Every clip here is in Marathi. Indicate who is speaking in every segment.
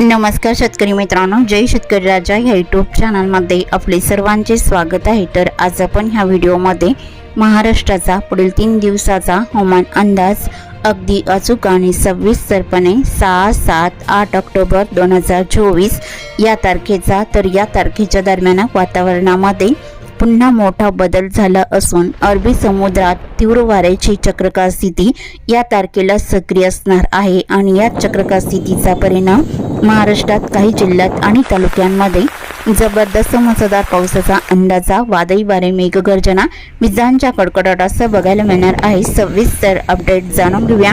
Speaker 1: नमस्कार शेतकरी मित्रांनो जय शेतकरी राजा या यूट्यूब चॅनलमध्ये आपले सर्वांचे स्वागत आहे. तर आज आपण ह्या व्हिडिओमध्ये महाराष्ट्राचा पुढील तीन दिवसाचा हवामान अंदाज अगदी अचूक आणि सविस्तरपणे सहा सात आठ ऑक्टोबर दोन हजार चोवीस या तारखेचा तर या तारखेच्या दरम्यान वातावरणामध्ये पुन्हा मोठा बदल झाला असून अरबी समुद्रात तीव्र वाऱ्याची चक्रकार स्थिती या तारखेला सक्रिय असणार आहे आणि या चक्रकार स्थितीचा परिणाम महाराष्ट्रात काही जिल्ह्यात आणि तालुक्यांमध्ये जबरदस्त मुसळधार पावसाचा अंदाजा वादळी वारे मेघगर्जना विजांच्या कडकडाटासह बघायला मिळणार आहे. सविस्तर अपडेट जाणून घेऊया.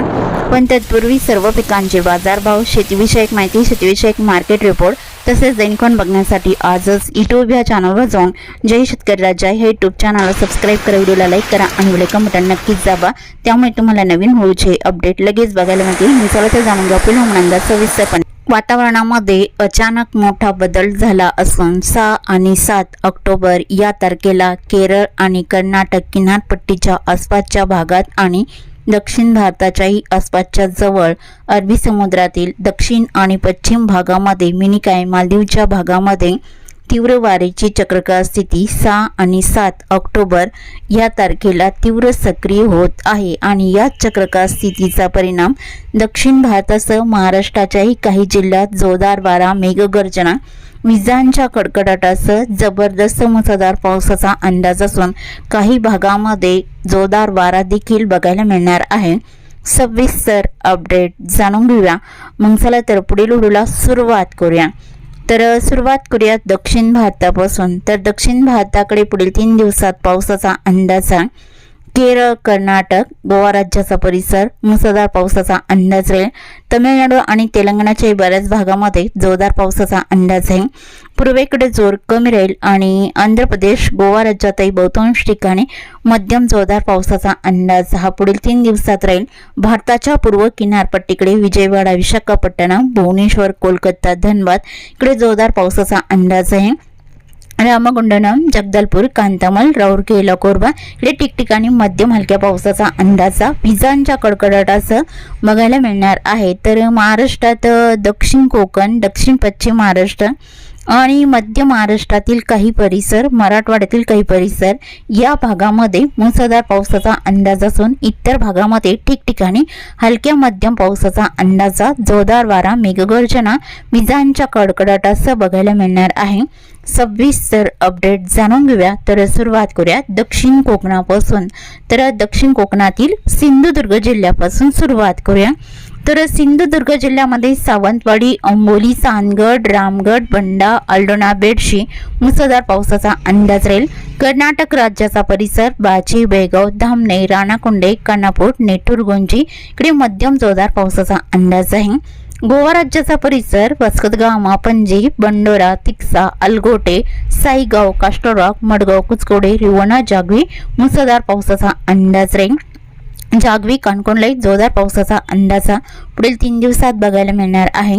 Speaker 1: पण तत्पूर्वी सर्व पिकांचे बाजारभाव शेतीविषयक माहिती शेतीविषयक मार्केट रिपोर्ट तसेच दैनिकन बघण्यासाठी आजच युट्यूब या चॅनलवर जाऊन जय शेतकरी राजा हे युट्यूब चॅनलला सबस्क्राईब करा व्हिडिओला लाईक करा आणि वेलकम बटन नक्कीच दाबा त्यामुळे तुम्हाला नवीन होऊचे अपडेट लगेच बघायला मिळतील. मी चला तर जाणून घ्या पुढील हवामान सविस्तरपणे वातावरणामध्ये अचानक मोठा बदल झाला असून सहा आणि सात ऑक्टोबर या तारखेला केरळ आणि कर्नाटक किनारपट्टीच्या आसपासच्या भागात आणि दक्षिण भारताच्याही आसपासच्या जवळ अरबी समुद्रातील दक्षिण आणि पश्चिम भागामध्ये मिनिकाय मालदीवच्या भागामध्ये तीव्र वारेची चक्रकार स्थिती सहा आणि सात ऑक्टोबर या तारखेला तीव्र सक्रिय होत आहे आणि या चक्रकार स्थितीचा परिणाम दक्षिण भारतासह महाराष्ट्राच्याही काही जिल्ह्यात जोरदार वारा मेघगर्जना विजांच्या कडकडाटासह जबरदस्त मुसळधार पावसाचा अंदाज असून काही भागामध्ये जोरदार वारा देखील बघायला मिळणार आहे. सविस्तर अपडेट जाणून घेऊया. मग चला तर पुढील उडूला सुरुवात करूया. तर सुरुवात करूया दक्षिण भारतापासून. तर दक्षिण भारताकडे पुढील तीन दिवसात पावसाचा अंदाज आहे केरळ कर्नाटक गोवा राज्याचा परिसर मुसळधार पावसाचा अंदाज राहील. तमिळनाडू आणि तेलंगणाच्याही बऱ्याच भागामध्ये जोरदार पावसाचा अंदाज आहे पूर्वेकडे जोर कमी राहील आणि आंध्र प्रदेश गोवा राज्यातही बहुतांश ठिकाणी मध्यम जोरदार पावसाचा अंदाज हा पुढील तीन दिवसात राहील. भारताच्या पूर्व किनारपट्टीकडे विजयवाडा विशाखापट्टणम भुवनेश्वर कोलकाता धनबाद इकडे जोरदार पावसाचा अंदाज आहे. रामगुंडनम जगदलपूर कांतामल राऊरकेला कोरबा इकडे ठिकठिकाणी मध्यम हलक्या पावसाचा अंदाजा. विजांच्या कडकडाटासह बघायला मिळणार आहे. तर महाराष्ट्रात दक्षिण कोकण दक्षिण पश्चिम महाराष्ट्र आणि मध्य महाराष्ट्रातील काही परिसर मराठवाड्यातील काही परिसर या भागामध्ये मुसळधार पावसाचा अंदाज असून इतर भागामध्ये ठिकठिकाणी हलक्या मध्यम पावसाचा अंदाजा. जोरदार वारा मेघगर्जना विजांच्या कडकडाटासह बघायला मिळणार आहे. सविस्तर अपडेट जाणून घेऊया. तर सुरुवात करूया दक्षिण कोकणापासून. तर दक्षिण कोकणातील सिंधुदुर्ग जिल्ह्यापासून सुरुवात करूया. तर सिंधुदुर्ग जिल्ह्यामध्ये सावंतवाडी अंबोली सानगड रामगड बंडा अल्डोना बेडशी मुसळधार पावसाचा अंदाज राहील. कर्नाटक राज्याचा परिसर बाची बेळगाव धामणे राणाकुंडे कानापूर नेठूरगोंजी इकडे मध्यम जोरदार पावसाचा अंदाज आहे. गोवा राज्याचा परिसर वसकतगाव पणजी बंडोरा तिक्सा अलगोटे साईगाव काष्टोरॉक मडगाव कुचकोडे रिवणा जागवी मुसळधार पावसाचा अंदाज राहील. जागवी कणकोणलाही जोरदार पावसाचा अंदाजा पुढील तीन दिवसात बघायला मिळणार आहे.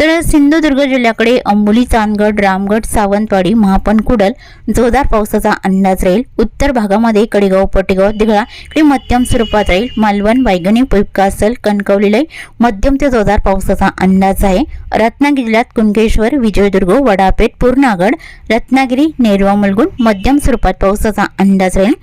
Speaker 1: तर सिंधुदुर्ग जिल्ह्याकडे अंबोली चांदगड रामगड सावंतवाडी महापण कुडल जोरदार पावसाचा अंदाज राहील. उत्तर भागामध्ये कडेगाव पटेगाव दिघळा इकडे मध्यम स्वरूपात राहील. मालवण वायगणी पिपकासल कणकवलीलाही मध्यम ते जोरदार पावसाचा अंदाज आहे. रत्नागिरी जिल्ह्यात कुणकेश्वर विजयदुर्ग वडापेठ पूर्णागड रत्नागिरी नेरवा मुलगुण मध्यम स्वरूपात पावसाचा अंदाज राहील.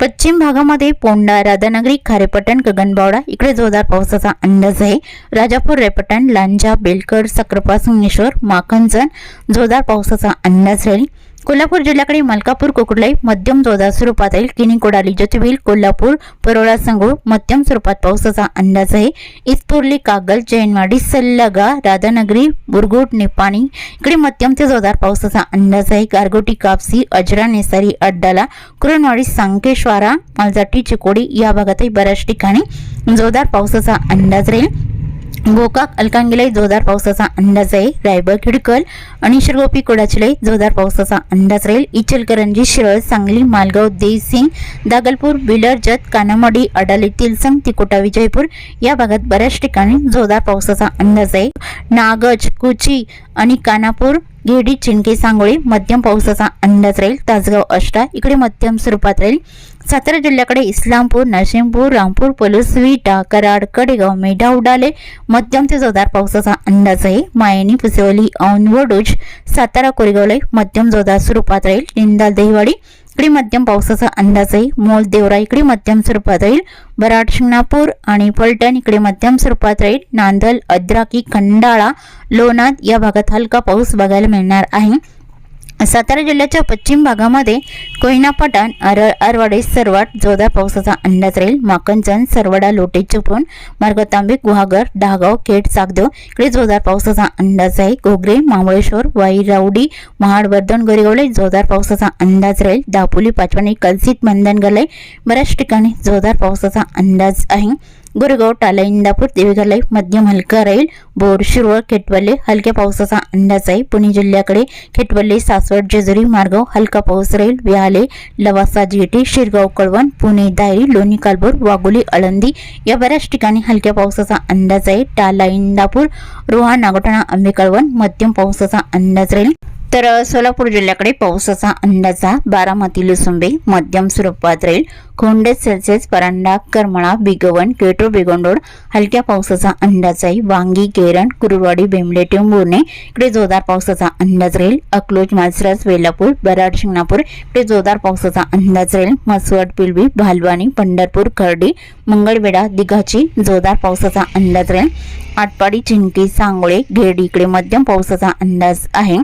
Speaker 1: पश्चिम भागामध्ये पोंडा राधानगरी खारेपटण गगनबावडा इकडे जोरदार पावसाचा अंदाज आहे. राजापूर रेपटण लांजा बेलकर सक्रपा संगमेश्वर माखनजण जोरदार पावसाचा अंदाज राहील. कोल्हापूर जिल्ह्याकडे मलकापूर कुकुडलाई मध्यम जोरदार स्वरूपात येईल किनी कोडाली ज्योतिबील कोल्हापूर परोळा संगूळ मध्यम स्वरूपात पावसाचा अंदाज आहे. इस्पोर्ली कागल जैनवाडी सल्लागा राधानगरी बुरगुट निपाणी इकडे मध्यम ते जोरदार पावसाचा अंदाज आहे. गारगोटी कापसी अजरा नेसारी अड्डाला कुरणवाडी सांकेश्वारा मालजाटी चिकोडी या भागातही बऱ्याच ठिकाणी जोरदार पावसाचा अंदाज राहील. गोकाक अलकांगीलाही जोरदार पावसाचा अंदाज आहे रायबळ खिडकल आणि शिरगोपी कोडाचीलाही जोरदार पावसाचा अंदाज राहील. इचलकरंजी शिरळ सांगली मालगाव देवसिंग दागलपूर बिलर जत कानामडी अडाली तिलसंग तिकोटा विजयपूर या भागात बऱ्याच ठिकाणी जोरदार पावसाचा अंदाज आहे नागज कुची आणि कानापूर घेडी चिंके सांगोळी मध्यम पावसाचा अंदाज राहील. तासगाव अष्टा इकडे मध्यम स्वरूपात राहील. सातारा जिल्ह्याकडे इस्लामपूर नरसिंहपूर रामपूर पलूस विटा कराड कडेगाव मेढा उडाले मध्यम ते जोरदार पावसाचा अंदाज आहे मायनी पुसेवली. औंध वडोज सातारा कोरेगावला मध्यम जोरदार स्वरूपात राहील. निंदाल दहिवाडी इकडे मध्यम पावसाचा अंदाज आहे मोल देवरा इकडे मध्यम स्वरूपात राहील. बराड शिंगणापूर आणि पलटण इकडे मध्यम स्वरूपात राहील. नांदल अद्राकी खंडाळा लोणाद या भागात हलका पाऊस बघायला मिळणार आहे. सातारा जिल्ह्याच्या पश्चिम भागामध्ये कोयना पठाण अर अरवाडे सरवाड जोरदार पावसाचा अंदाज राहील. माकंचन सरवडा लोटे चिपळूण मार्ग तांबे गुहागर डागाव खेड सागदेव इकडे जोरदार पावसाचा अंदाज आहे. घोगरे मामुळेश्वर वाई राऊडी महाड वर्धन गोरेगावले जोरदार पावसाचा अंदाज राहील. दापोली पाचवानी कलसित मंदनगरले बऱ्याच ठिकाणी जोरदार पावसाचा अंदाज आहे. गुरगाव टाला इंदापूर देवीघरला मध्यम हलका राहील. बोर शिरोळ खेटवल्ले हलक्या पावसाचा अंदाज आहे. पुणे जिल्ह्याकडे खेटवल्ले सासवड जेजुरी मार्गाव हलका पाऊस राहील. विहाले लवासा जेटी शिरगाव कळवण पुणे दायरी लोणी कालपूर वाघोली आळंदी या बऱ्याच ठिकाणी हलक्या पावसाचा अंदाज आहे. टाला इंदापूर रोहा नागोठाणा आंबे कळवण मध्यम पावसाचा अंदाज राहील. तर सोलापूर जिल्ह्याकडे पावसाचा अंदाज आहे. बारामती लुसुंबे मध्यम स्वरूपात राहील. खोंडे सेल्सिअस परांडा करमळा बिगवण केटो बिगोंडोड हलक्या पावसाचा अंदाज आहे. वांगी केरण कुरुवाडी बेंबले टेंबुर्णे इकडे जोरदार पावसाचा अंदाज राहील. अकलोज मासरस वेलापूर बराड शिंगणापूर इकडे जोरदार पावसाचा अंदाज राहील. मसवड पिलवी भालवानी पंढरपूर खर्डी मंगळवेढा दिघाची जोरदार पावसाचा अंदाज राहील. आटपाडी चिंकी सांगोळे घेडी इकडे मध्यम पावसाचा अंदाज आहे.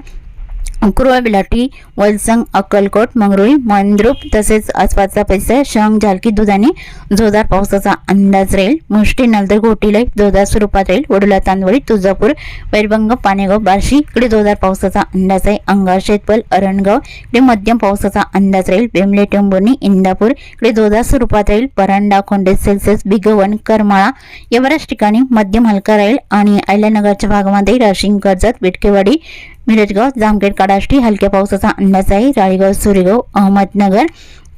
Speaker 1: कुरुळ बिलाटी वलसंग अक्कलकोट मंगरुळी मंद्रुप तसेच आसपासचा परिसर शंग झालकी दुधाने जोरदार पावसाचा अंदाज राहील. मुष्टी नलदर घोटीला जोरदार स्वरूपात राहील. वडुला तांदवळी तुळजापूर वैरभंग पानेगाव बार्शी इकडे जोरदार पावसाचा अंदाज आहे. अंगार शेतपल अरणगाव इकडे मध्यम पावसाचा अंदाज राहील. बेमले टेंबोर्णी इंदापूर इकडे जोरदार स्वरूपात राहील. परांडा खोंडे सेल्सिअस बिगवण करमाळा या बऱ्याच ठिकाणी मध्यम हलका राहील. आणि आयल्यानगरच्या भागामध्ये राशिंग कर्जत बिटकेवाडी मिरजगाव जामखेड काडाष्टी हलक्या पावसाचा अंदाज आहे राळीगाव सुरेगाव अहमदनगर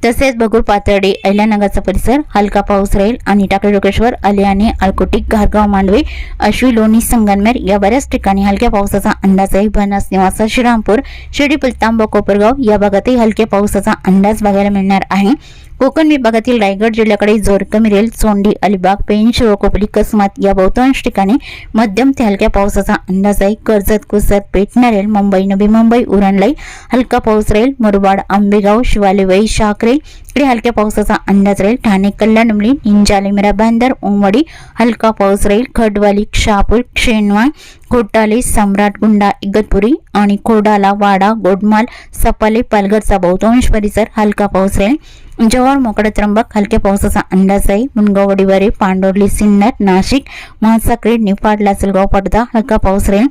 Speaker 1: तसेच बगूर पातळी अहिल्यानगरचा परिसर हलका पाऊस राहील आणि टाकळी डोकेश्वर अलियाने आळकोटी घारगाव मांडवे अश्वी लोणी संगनमेर या बऱ्याच ठिकाणी हलक्या पावसाचा अंदाज आहे बनस निवासा श्रीरामपूर शिर्डी पुलतांब कोपरगाव या भागातही हलक्या पावसाचा अंदाज बघायला मिळणार आहे. कोकण विभागातील रायगड जिल्ह्याकडे जोर कमी रेल सोंडी अलिबाग पेन शिवकोपली कसमात या बहुतांश ठिकाणी मध्यम ते हलक्या पावसाचा अंदाज आहे. कर्जत कुसत पेटणा रेल मुंबई नवी मुंबई उरणलाई हलका पाऊस राहील मुरबाड आंबेगाव शिवालेवई शाकरे इकडे हलक्या पावसाचा अंदाज राहील ठाणे कल्याणमली निंजाले मिरा बांदर उमवडी हलका पाऊस राहील खडवाली शहापूर शेनवा घोटाले सम्राट गुंडा इगतपुरी आणि कोडाला वाडा गोडमाल सपाले पालघरचा बहुतांश परिसर हलका पाऊस राहील जवळ मोकळा त्र्यंबक हलक्या पावसाचा अंदाज आहे. मुनगाव वडीवारे पांडोर्ली सिन्नर नाशिक महासाक्री निफाड लासलगाव पडदा हलका पाऊस राहील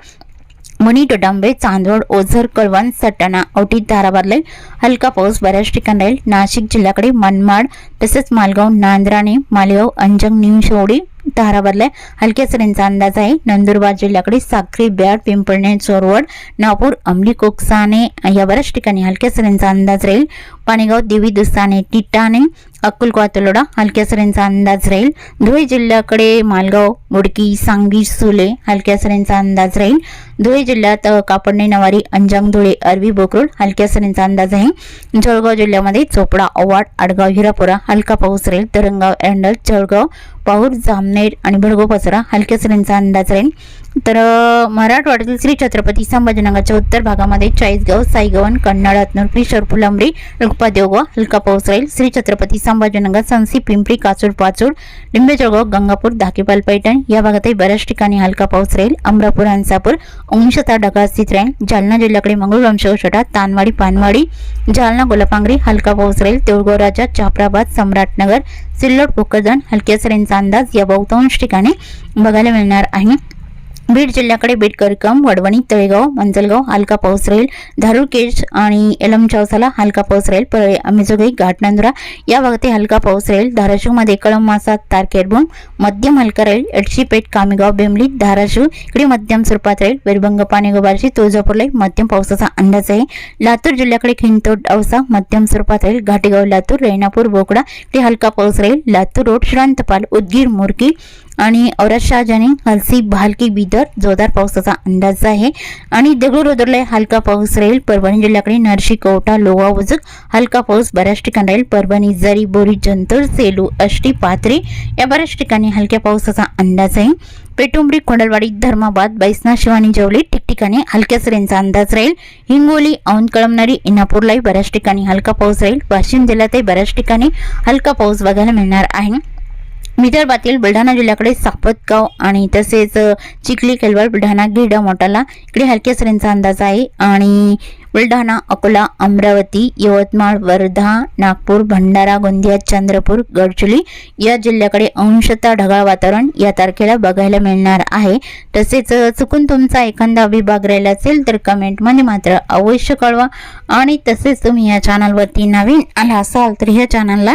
Speaker 1: मणी डोडांबे चांदवड ओझर कळवण सटाणा औटी धाराबादले हलका पाऊस बऱ्याच ठिकाणी राहील. नाशिक जिल्ह्याकडे मनमाड तसेच मालगाव नांद्राणे मालेगाव अंजंग निमशोडी धाराबादला हलक्या सरींचा अंदाज आहे. नंदुरबार जिल्ह्याकडे साखरी ब्याड पिंपळणे चोरवड नागपूर अमली कोकसाने या बऱ्याच ठिकाणी हलक्या सरींचा अंदाज राहील. पाणीगाव देवी दुसाने टिटाणे अक्कलकोवा तलोडा हलक्या सरींचा अंदाज राहील. धुळे जिल्ह्याकडे मालगाव मुडकी सांगवी सुले हलक्या सरींचा अंदाज राहील. धुळे जिल्ह्यात कापडणे नवारी अंजांग धुळे अरवी बोकरोड हलक्या सरींचा अंदाज आहे. जळगाव जिल्ह्यामध्ये चोपडा अवाड आडगाव हिरापुरा हलका पाऊस राहील. तरंगाव एंडल जळगाव पाऊर जामनेर आणि भडगो पसरा हलक्या सरींचा अंदाज राहील. तर मराठवाड्यातील श्री छत्रपती संभाजीनगरच्या उत्तर भागामध्ये चाळीसगाव साईगवन कन्नड रत्नपुरी शरफुलंबरी रुक्पा हलका पाऊस राहील. श्री छत्रपती संभाजीनगर संसी पिंपरी काचूर पाचूड लिंबेजळगाव गंगापूर धाकेपाल पैठण या भागातही बऱ्याच ठिकाणी हलका पाऊस राहील. अमरापूर अंसापूर अंशता ढगाळ स्थित राहील. जालना जिल्ह्याकडे मंगळूर वंशवछटा तानवाडी पानवाडी जालना गोलापांगरी हलका पाऊस राहील. देऊळगाव राजा चापराबाद सम्राटनगर सिल्लोड भोकरदन हलक्या सरींचा अंदाज या बहुतांश ठिकाणी बघायला मिळणार आहे. बीड जिल्ह्याकडे बीड करकम वडवणी तळेगाव मंजलगाव हलका पाऊस राहील. धारूर केज आणि एलम चौसाला हलका पाऊस राहील. परळे अमेजोगाई घाटनांदुरा या भागात हलका पाऊस राहील. धाराशिवमध्ये कळम मासा तारकेरबूम मध्यम हलका राहील. एडशीपेठ कामेगाव बेमली धाराशिव इकडे मध्यम स्वरूपात राहील. वेरभंग पाणीगोबारशी तुळजापूरला मध्यम पावसाचा अंदाज आहे. लातूर जिल्ह्याकडे खिंतोड औसा मध्यम स्वरूपात राहील. घाटेगाव लातूर रेणापूर बोकडा इकडे हलका पाऊस राहील. लातूर रोड श्रांतपाल उदगीर मुरकी आणि औरत शहाजाने हलसी भालकी बिदर जोरदार पावसाचा अंदाज आहे. आणि दगडू रोदरला हलका पाऊस राहील परभणी जिल्ह्याकडे नरशी कोटा लोवा उजक हलका पाऊस बऱ्याच ठिकाणी राहील. परभणी जरी बोरी जंतूर सेलू अष्टी पाथरी या बऱ्याच ठिकाणी हलक्या पावसाचा अंदाज आहे. पेटुंबरी कोंडलवाडी धर्माबाद बैसना शिवानी जवळी ठिकठिकाणी हलक्या सरींचा अंदाज राहील. हिंगोली औंध कळमणारी इनापूरलाही बऱ्याच ठिकाणी हलका पाऊस राहील. वाशिम जिल्ह्यातही बऱ्याच ठिकाणी हलका पाऊस बघायला मिळणार आहे. विदर्भातील बुलढाणा जिल्ह्याकडे सापतगाव आणि तसेच चिखली केलवळ बुलढाणा गिरडा मोठाला इकडे हलक्या सरींचा अंदाज आहे. आणि बुलढाणा अकोला अमरावती यवतमाळ वर्धा नागपूर भंडारा गोंदिया चंद्रपूर गडचिरोली या जिल्ह्याकडे अंशतः ढगाळ वातावरण या तारखेला बघायला मिळणार आहे. तसेच चुकून तुमचा एखादा विभाग राहिला असेल तर कमेंटमध्ये मात्र अवश्य कळवा. आणि तसेच तुम्ही या चॅनलवरती नवीन आला असाल तर ह्या चॅनलला